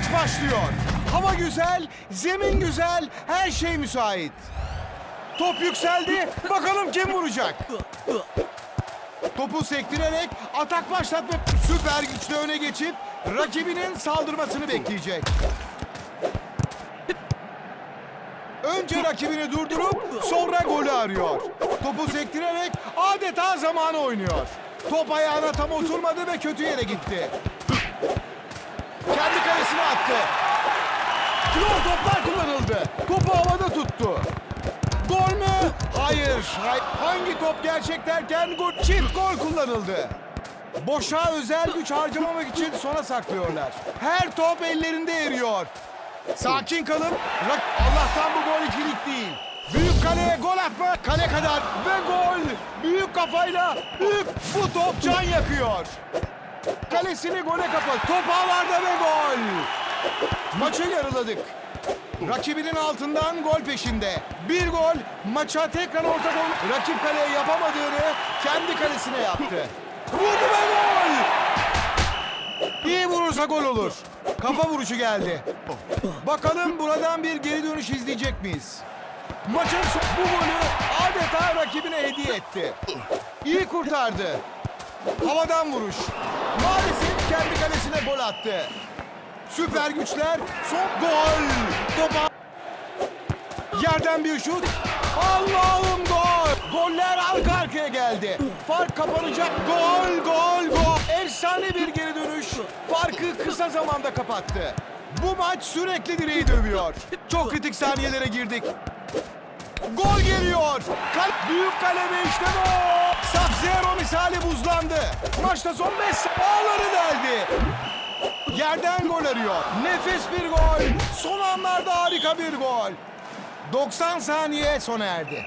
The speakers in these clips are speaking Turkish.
maç başlıyor. Hava güzel, zemin güzel, her şey müsait. Top yükseldi. Bakalım kim vuracak? Topu sektirerek atak başlatma süper güçle öne geçip rakibinin saldırmasını bekleyecek. Önce rakibini durdurup sonra golü arıyor. Topu sektirerek adeta zamanı oynuyor. Top ayağına tam oturmadı ve kötü yere gitti. Kendi kalesine attı. Kilo toplar kullanıldı. Topu havada tuttu. Gol mü? Hayır. Hay- Hangi top gerçek derken gol, çift gol kullanıldı. Boşa özel güç harcamamak için sona saklıyorlar. Her top ellerinde eriyor. Sakin kalın. Allah'tan bu gol ikilik değil. Büyük kaleye gol atma. Kale kadar ve gol. Büyük kafayla büyük bu top can yakıyor. Kalesini gole kapat. Top havada ve gol. Maçı yarıladık. Rakibinin altından gol peşinde. Bir gol maça tekrar ortak ol. Rakip kaleye yapamadığını kendi kalesine yaptı. Vurdu ve gol! İyi vurursa gol olur. Kafa vuruşu geldi. Bakalım buradan bir geri dönüş izleyecek miyiz? Maçın bu golü adeta rakibine hediye etti. İyi kurtardı. Havadan vuruş. Maalesef kendi kalesine gol attı. Süper güçler son gol. Topa yerden bir şut. Allah'ım gol. Goller arka arkaya geldi. Fark kapanacak. Gol gol gol. Efsane bir geri dönüş. Farkı kısa zamanda kapattı. Bu maç sürekli direği dövüyor. Çok kritik saniyelere girdik. Gol geliyor. Kal büyük kaleme işte bu. Sub-Zero misali buzlandı. Maçta son 5 ağları deldi. Yerden gol arıyor. Nefis bir gol. Son anlarda harika bir gol. 90 saniye sona erdi.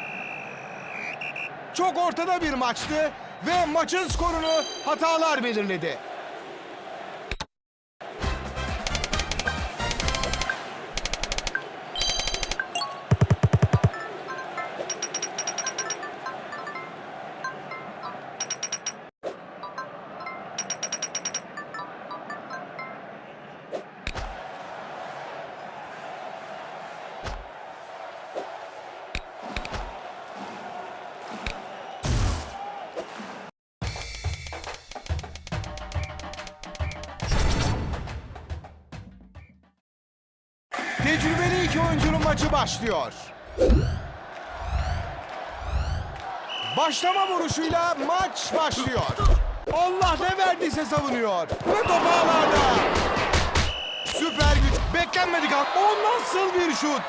Çok ortada bir maçtı ve maçın skorunu hatalar belirledi. Maçı başlıyor. Başlama vuruşuyla maç başlıyor. Allah ne verdiyse savunuyor. Ve top. Süper güç. Beklenmedik. O nasıl bir şut?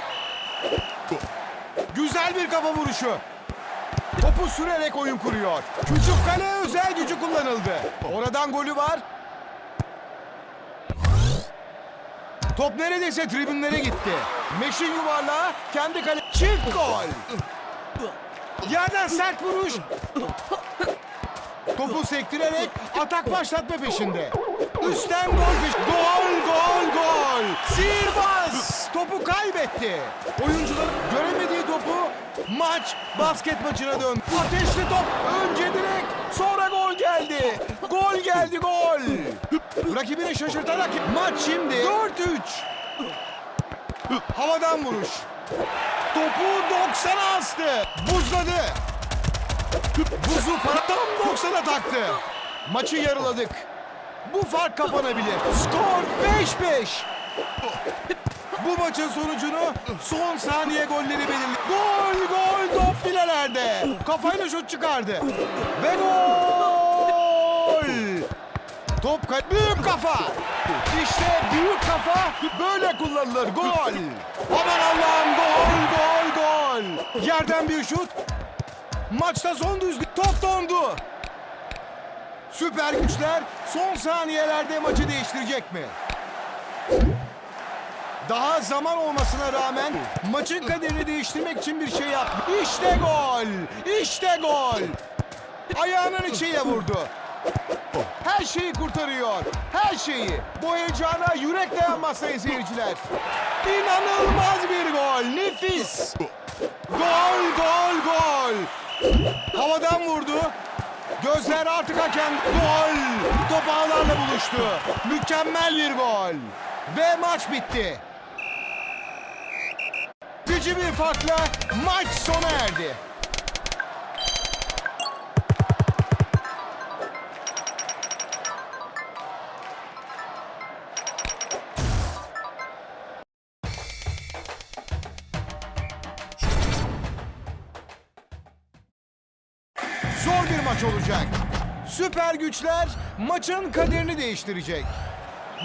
Güzel bir kafa vuruşu. Topu sürerek oyun kuruyor. Küçük kale özel gücü kullanıldı. Oradan golü var. Top neredeyse tribünlere gitti. Meşin yuvarlağı kendi kale... Çift gol. Yerden sert vuruş. Topu sektirerek atak başlatma peşinde. Üstten gol peş... Gol, gol, gol. Sihirbaz topu kaybetti. Oyuncuların göremediği topu maç basket maçına döndü. Ateşli top önce direkt sonra geldi. Gol geldi gol. Rakibini şaşırtarak maç şimdi 4-3. Havadan vuruş. Topu 90'a astı. Buzladı. Buzu tam 90'a taktı. Maçı yarıladık. Bu fark kapanabilir. Skor 5-5. Bu maçın sonucunu son saniye golleri belirli. Gol gol top filelerde. Kafayla şut çıkardı. Ve gol. Top kay- büyük kafa. İşte büyük kafa böyle kullanılır. Gol. Aman Allah'ım gol gol gol. Yerden bir şut. Maçta son düzlük. Top dondu. Süper güçler son saniyelerde maçı değiştirecek mi? Daha zaman olmasına rağmen maçın kaderini değiştirmek için bir şey yaptı. İşte gol! İşte gol! Ayağının içiyle vurdu. Şeyi kurtarıyor. Her şeyi. Bu heyecana yürek dayanmaz sayın seyirciler. İnanılmaz bir gol. Nefis. Gol, gol, gol. Havadan vurdu. Gözler artık hakem. Gol. Top ağlarla buluştu. Mükemmel bir gol. Ve maç bitti. Gücü bir farkla maç sona erdi. Süper güçler maçın kaderini değiştirecek.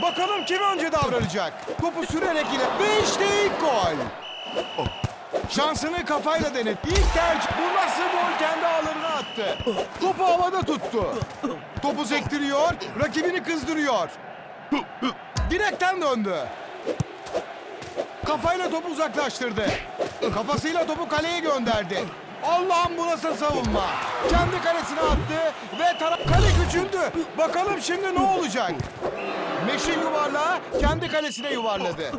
Bakalım kim önce davranacak? Topu sürerek ile ve işte ilk gol. Şansını kafayla denet. İlk tercih. Bu nasıl gol kendi ağlarına attı. Topu havada tuttu. Topu sektiriyor, rakibini kızdırıyor. Direkten döndü. Kafayla topu uzaklaştırdı. Kafasıyla topu kaleye gönderdi. Allah'ım bu nasıl savunma? Kendi kalesine attı ve taraf küçüldü. Bakalım şimdi ne olacak? Meşin yuvarlağı kendi kalesine yuvarladı.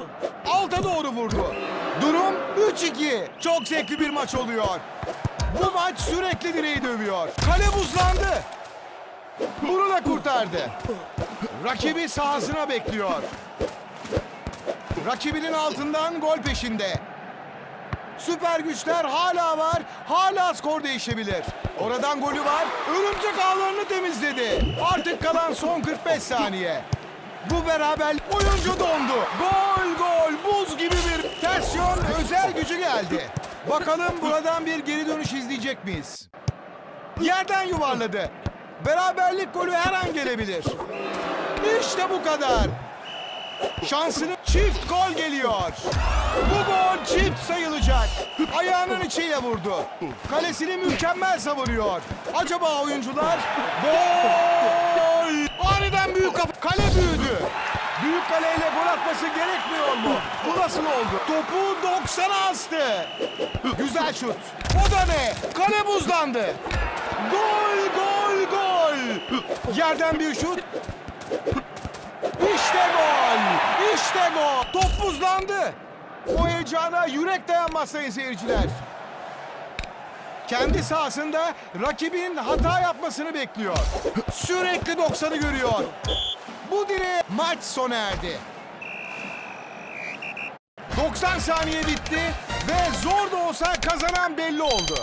Alta doğru vurdu. Durum 3-2. Çok zevkli bir maç oluyor. Bu maç sürekli direği dövüyor. Kale buzlandı. Bunu da kurtardı. Rakibi sahasına bekliyor. Rakibinin altından gol peşinde. Süper güçler hala var. Hala skor değişebilir. Oradan golü var. Örümcek ağlarını temizledi. Artık kalan son 45 saniye. Bu beraber oyuncu dondu. Gol gol buz gibi bir ters özel gücü geldi. Bakalım buradan bir geri dönüş izleyecek miyiz? Yerden yuvarladı. Beraberlik golü her an gelebilir. İşte bu kadar. Şansını çift gol geliyor. Bu gol çift sayılacak. Ayağının içiyle vurdu. Kalesini mükemmel savuruyor. Acaba oyuncular? Gol! Aniden büyük kafa. Kale büyüdü. Büyük kaleyle gol atması gerekmiyor mu? Bu nasıl oldu? Topu 90'a astı. Güzel şut. O da ne? Kale buzlandı. Gol, gol, gol. Yerden bir şut. İşte gol! İşte! Top buzlandı. O heyecana yürek dayanmaz sayın seyirciler. Kendi sahasında rakibin hata yapmasını bekliyor. Sürekli 90'ı görüyor. Bu direğe maç sona erdi. 90 saniye bitti ve zor da olsa kazanan belli oldu.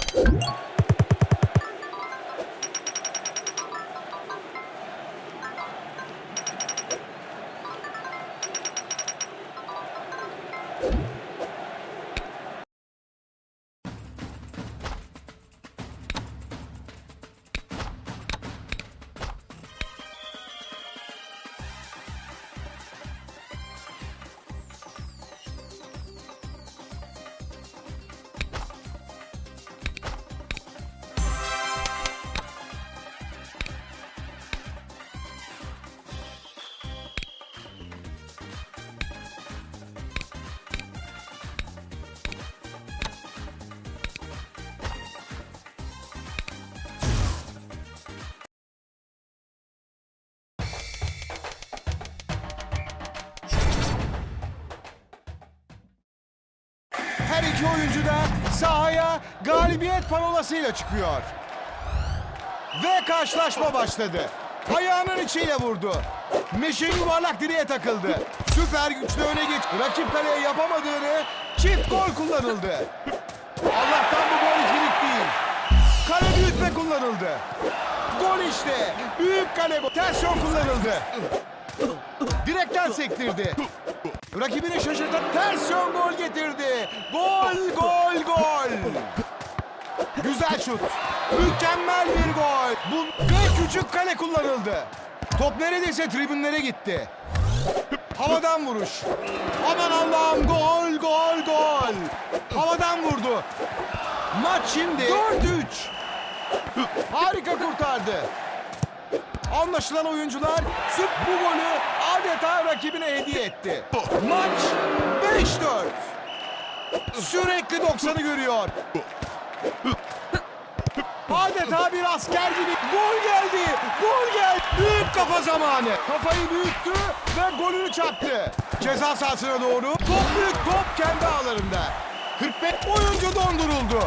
İki oyuncu da sahaya galibiyet panolasıyla çıkıyor. Ve karşılaşma başladı. Ayağının içiyle vurdu. Meşin yuvarlak direğe takıldı. Süper güçlü öne geç. Rakip kaleye yapamadığını çift gol kullanıldı. Allah'tan bu gol ikilik değil. Kale büyütme kullanıldı. Gol işte. Büyük kale. Ters kullanıldı. Direkten sektirdi. Rakibini şaşırtan ters yön gol getirdi. Gol, gol, gol. Güzel şut. Mükemmel bir gol. Bu ve küçük kale kullanıldı. Top neredeyse tribünlere gitti. Havadan vuruş. Aman Allah'ım gol, gol, gol. Havadan vurdu. Maç şimdi 4-3. Harika kurtardı. Anlaşılan oyuncular süp bu golü adeta rakibine hediye etti. Maç 5-4. Sürekli 90'ı görüyor. Adeta bir asker gibi gol geldi. Gol geldi. Büyük kafa zamanı. Kafayı büyüttü ve golünü çaktı. Ceza sahasına doğru. Top büyük top kendi ağlarında. 45 oyuncu donduruldu.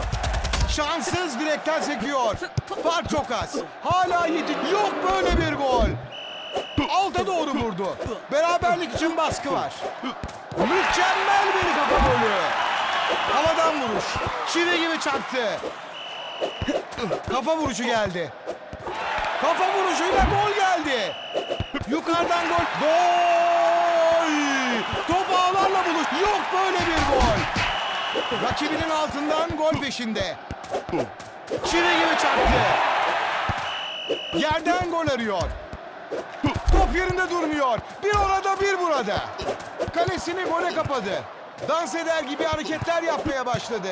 Şanssız direkten sekiyor. Fark çok az. Hala yedi. Yok böyle bir gol. Alta doğru vurdu. Beraberlik için baskı var. Mükemmel bir kafa golü. Havadan vuruş. Çivi gibi çaktı. Kafa vuruşu geldi. Kafa vuruşuyla gol geldi. Yukarıdan gol. Gol! Top ağlarla buluş. Yok böyle bir gol. Rakibinin altından gol peşinde. Çivi gibi çaktı. Yerden gol arıyor. Top yerinde durmuyor. Bir orada bir burada. Kalesini gole kapadı. Dans eder gibi hareketler yapmaya başladı.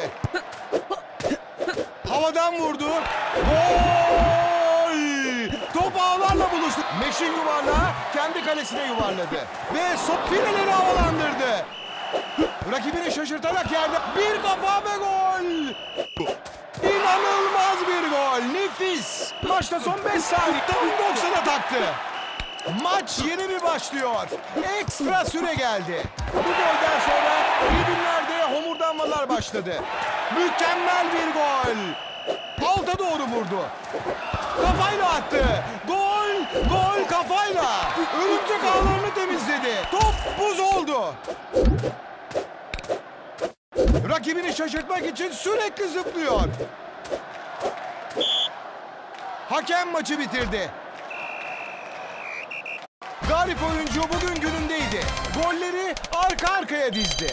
Havadan vurdu. Gol! Top ağlarla buluştu. Meşin yuvarlağı kendi kalesine yuvarladı. Ve sok fileleri havalandırdı. Rakibini şaşırtarak yerde bir kafa ve gol. İnanılmaz bir gol. Nefis. Maçta son 5 saniye. Tam 90'a taktı. Maç yeni bir başlıyor. Ekstra süre geldi. Bu golden sonra tribünlerde homurdanmalar başladı. Mükemmel bir gol. Alta doğru vurdu. Kafayla attı. Gol, gol kafayla. Örümcek ağlarını temizledi. Top buz oldu. Rakibini şaşırtmak için sürekli zıplıyor. Hakem maçı bitirdi. Garip oyuncu bugün günündeydi. Golleri arka arkaya dizdi.